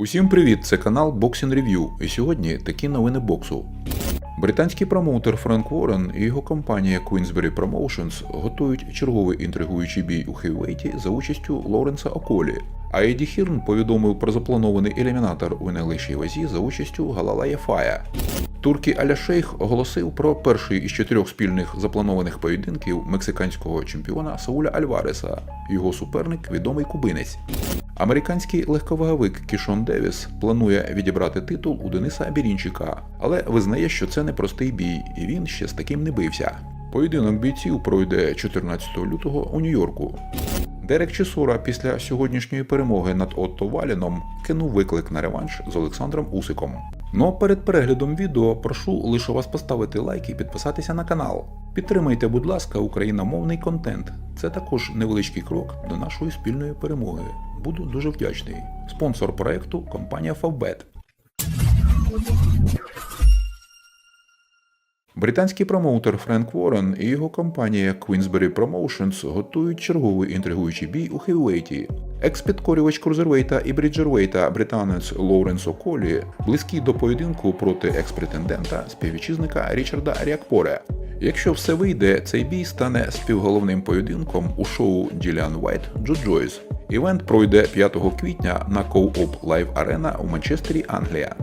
Усім привіт! Це канал Boxing Review. І сьогодні такі новини боксу. Британський промоутер Френк Уоррен і його компанія Queensberry Promotions готують черговий інтригуючий бій у хейвейті за участю Лоренса Околі. А Еді Хірн повідомив про запланований елімінатор у найлегшій вазі за участю Галала Єфая. Туркі Аля Шейх оголосив про перший із чотирьох спільних запланованих поєдинків мексиканського чемпіона Сауля Альвареса. Його суперник відомий кубинець. Американський легковаговик Кішон Девіс планує відібрати титул у Дениса Бірінчика, але визнає, що це непростий бій, і він ще з таким не бився. Поєдинок бійців пройде 14 лютого у Нью-Йорку. Дерек Чесура після сьогоднішньої перемоги над Отто Валіном кинув виклик на реванш з Олександром Усиком. Ну а перед переглядом відео прошу лише вас поставити лайк і підписатися на канал. Підтримайте, будь ласка, україномовний контент. Це також невеличкий крок до нашої спільної перемоги. Буду дуже вдячний. Спонсор проекту компанія Favbet. Британський промоутер Френк Уоррен і його компанія Queensberry Promotions готують черговий інтригуючий бій у хевівейті. Екс-підкорювач крузервейта і бріджервейта британець Лоуренс Околі близький до поєдинку проти екс-претендента співвітчизника Річарда Ріакпоре. Якщо все вийде, цей бій стане співголовним поєдинком у шоу Діліан Вайт Джо Джойс. Івент пройде 5 квітня на Co-op Live Arena у Манчестері, Англія.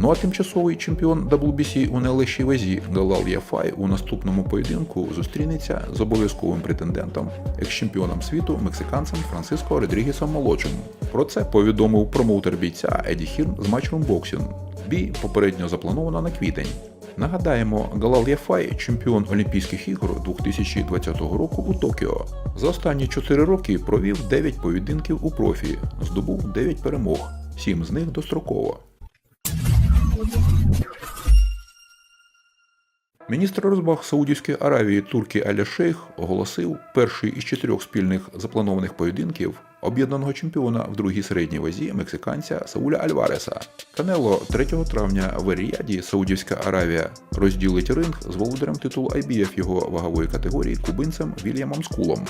Ну а тимчасовий чемпіон WBC у найлегшій вазі Галал Яфай у наступному поєдинку зустрінеться з обов'язковим претендентом, екс-чемпіоном світу мексиканцем Франциско Родрігесом Молодшим. Про це повідомив промоутер бійця Еді Хірн з Matchroom Boxing. Бій попередньо заплановано на квітень. Нагадаємо, Галал Яфай чемпіон Олімпійських ігор 2020 року у Токіо. За останні 4 роки провів 9 поєдинків у профі, здобув 9 перемог, 7 з них достроково. Міністр розбаг Саудівської Аравії Туркі Аля Шейх оголосив перший із чотирьох спільних запланованих поєдинків об'єднаного чемпіона в другій середній вазі мексиканця Сауля Альвареса. Канело 3 травня в Еріаді Саудівська Аравія розділить ринг з володарем титулу IBF його вагової категорії кубинцем Вільямом Скулом.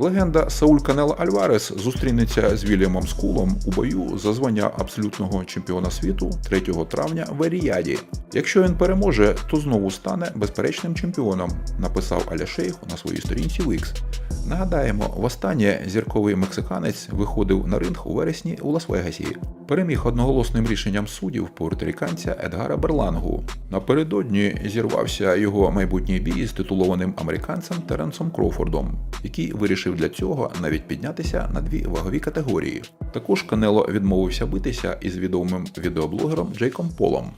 Легенда Сауль Канело Альварес зустрінеться з Вільямом Скулом у бою за звання абсолютного чемпіона світу 3 травня в Еріаді. Якщо він переможе, то знову стане безперечним чемпіоном, написав Аля Шейх на своїй сторінці в X. Нагадаємо, востаннє зірковий мексиканець виходив на ринг у вересні у Лас-Вегасі. Переміг одноголосним рішенням суддів пуерториканця Едгара Берлангу. Напередодні зірвався його майбутній бій з титулованим американцем Теренсом Кроуфордом, який вирішив для цього навіть піднятися на дві вагові категорії. Також Канело відмовився битися із відомим відеоблогером Джейком Полом.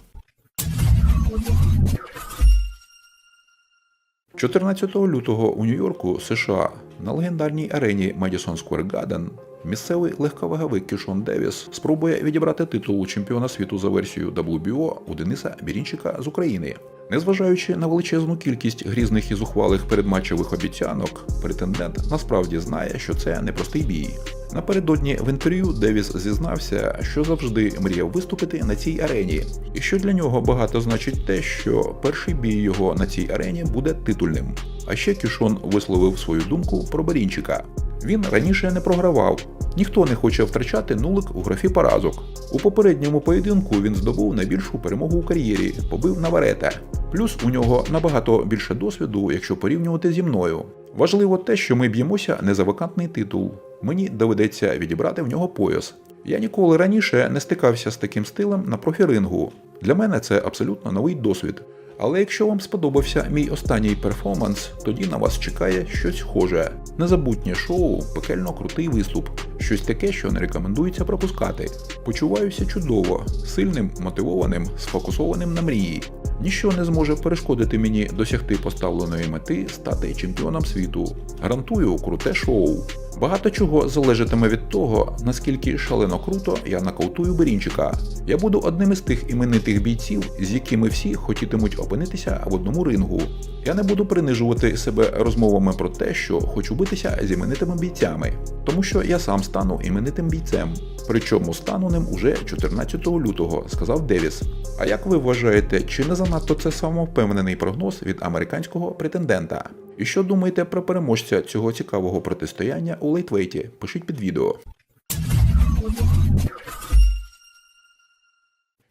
14 лютого у Нью-Йорку, США, на легендарній арені Madison Square Garden місцевий легковаговик Кішон Девіс спробує відібрати титул чемпіона світу за версією WBO у Дениса Бірінчика з України. Незважаючи на величезну кількість грізних і зухвалих передматчевих обіцянок, претендент насправді знає, що це непростий бій. Напередодні в інтерв'ю Девіс зізнався, що завжди мріяв виступити на цій арені, і що для нього багато значить те, що перший бій його на цій арені буде титульним. А ще Кішон висловив свою думку про Барінчика. Він раніше не програвав. Ніхто не хоче втрачати нулик у графі поразок. У попередньому поєдинку він здобув найбільшу перемогу у кар'єрі, побив Наварете. Плюс у нього набагато більше досвіду, якщо порівнювати зі мною. Важливо те, що ми б'ємося не за вакантний титул. Мені доведеться відібрати в нього пояс. Я ніколи раніше не стикався з таким стилем на профірингу. Для мене це абсолютно новий досвід. Але якщо вам сподобався мій останній перформанс, тоді на вас чекає щось схоже. Незабутнє шоу, пекельно крутий виступ, щось таке, що не рекомендується пропускати. Почуваюся чудово, сильним, мотивованим, сфокусованим на мрії. Ніщо не зможе перешкодити мені досягти поставленої мети стати чемпіоном світу. Гарантую круте шоу. Багато чого залежатиме від того, наскільки шалено круто я нокаутую Берінчика. Я буду одним із тих іменитих бійців, з якими всі хотітимуть опинитися в одному рингу. Я не буду принижувати себе розмовами про те, що хочу битися з іменитими бійцями, тому що я сам стану іменитим бійцем. Причому стану ним уже 14 лютого, сказав Девіс. А як ви вважаєте, чи не занадто це самовпевнений прогноз від американського претендента? І що думаєте про переможця цього цікавого протистояння у лейтвейті? Пишіть під відео.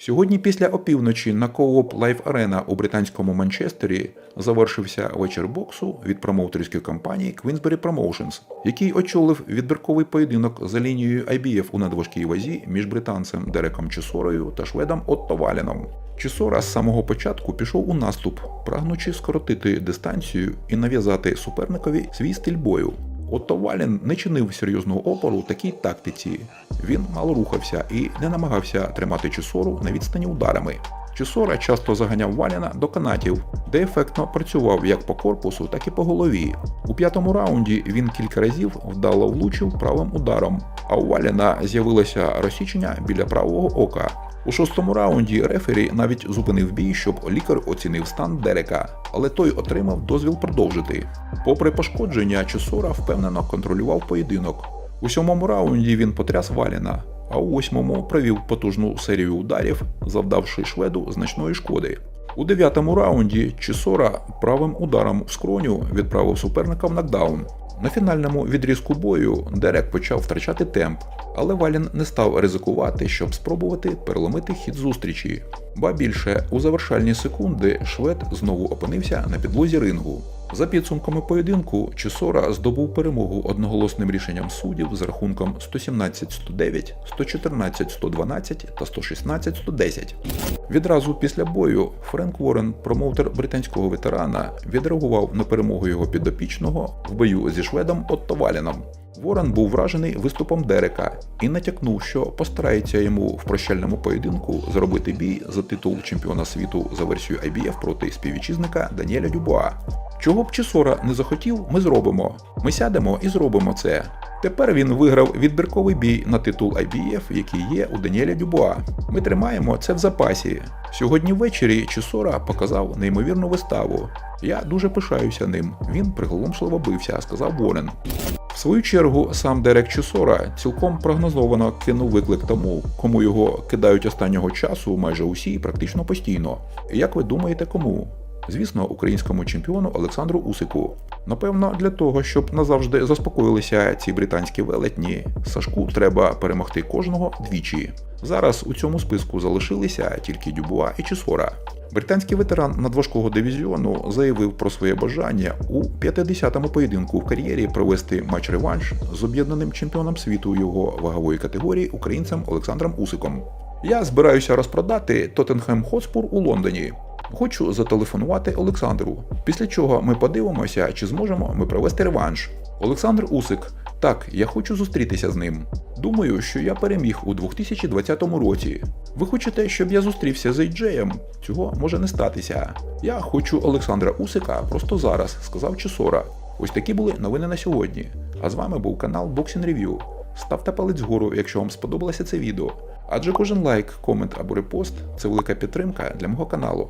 Сьогодні після опівночі на Coop Live Arena у британському Манчестері завершився вечір боксу від промоутерської компанії Queensberry Promotions, який очолив відбірковий поєдинок за лінією IBF у надважкій вазі між британцем Дереком Чесорою та шведом Отто Валіном. Чесора з самого початку пішов у наступ, прагнучи скоротити дистанцію і нав'язати суперникові свій стиль бою. Отто Валін не чинив серйозного опору такій тактиці. Він мало рухався і не намагався тримати Чесору на відстані ударами. Чесора часто заганяв Валіна до канатів, де ефектно працював як по корпусу, так і по голові. У п'ятому раунді він кілька разів вдало влучив правим ударом, а у Валіна з'явилося розсічення біля правого ока. У шостому раунді рефері навіть зупинив бій, щоб лікар оцінив стан Дерека, але той отримав дозвіл продовжити. Попри пошкодження, Чесора впевнено контролював поєдинок. У сьомому раунді він потряс Валіна, а у восьмому провів потужну серію ударів, завдавши шведу значної шкоди. У дев'ятому раунді Чесора правим ударом в скроню відправив суперника в нокдаун. На фінальному відрізку бою Дерек почав втрачати темп, але Валін не став ризикувати, щоб спробувати переломити хід зустрічі. Ба більше, у завершальні секунди швед знову опинився на підлозі рингу. За підсумками поєдинку, Чесора здобув перемогу одноголосним рішенням суддів з рахунком 117-109, 114-112 та 116-110. Відразу після бою Френк Ворен, промоутер британського ветерана, відреагував на перемогу його підопічного в бою зі шведом Отто Валіном. Ворон був вражений виступом Дерека і натякнув, що постарається йому в прощальному поєдинку зробити бій за титул чемпіона світу за версією IBF проти співвітчизника Даніеля Дюбуа. Чого б Чесора не захотів, ми зробимо. Ми сядемо і зробимо це. Тепер він виграв відбірковий бій на титул IBF, який є у Даніеля Дюбуа. Ми тримаємо це в запасі. Сьогодні ввечері Чесора показав неймовірну виставу. Я дуже пишаюся ним. Він приголомшливо бився, сказав Ворен. В свою чергу сам Дерек Чесора цілком прогнозовано кинув виклик тому, кому його кидають останнього часу майже усі, практично постійно. Як ви думаєте, кому? Звісно, українському чемпіону Олександру Усику. Напевно, для того, щоб назавжди заспокоїлися ці британські велетні, Сашку треба перемогти кожного двічі. Зараз у цьому списку залишилися тільки Дюбуа і Чесора. Британський ветеран надважкого дивізіону заявив про своє бажання у 50-му поєдинку в кар'єрі провести матч-реванш з об'єднаним чемпіоном світу його вагової категорії українцем Олександром Усиком. Я збираюся розпродати Тоттенхем Хотспур у Лондоні. Хочу зателефонувати Олександру. Після чого ми подивимося, чи зможемо ми провести реванш. Олександр Усик. Так, я хочу зустрітися з ним. Думаю, що я переміг у 2020 році. Ви хочете, щоб я зустрівся з Ейджеєм? Цього може не статися. Я хочу Олександра Усика просто зараз, сказав Чесора. Ось такі були новини на сьогодні. А з вами був канал Boxing Review. Ставте палець вгору, якщо вам сподобалося це відео. Адже кожен лайк, комент або репост це велика підтримка для мого каналу.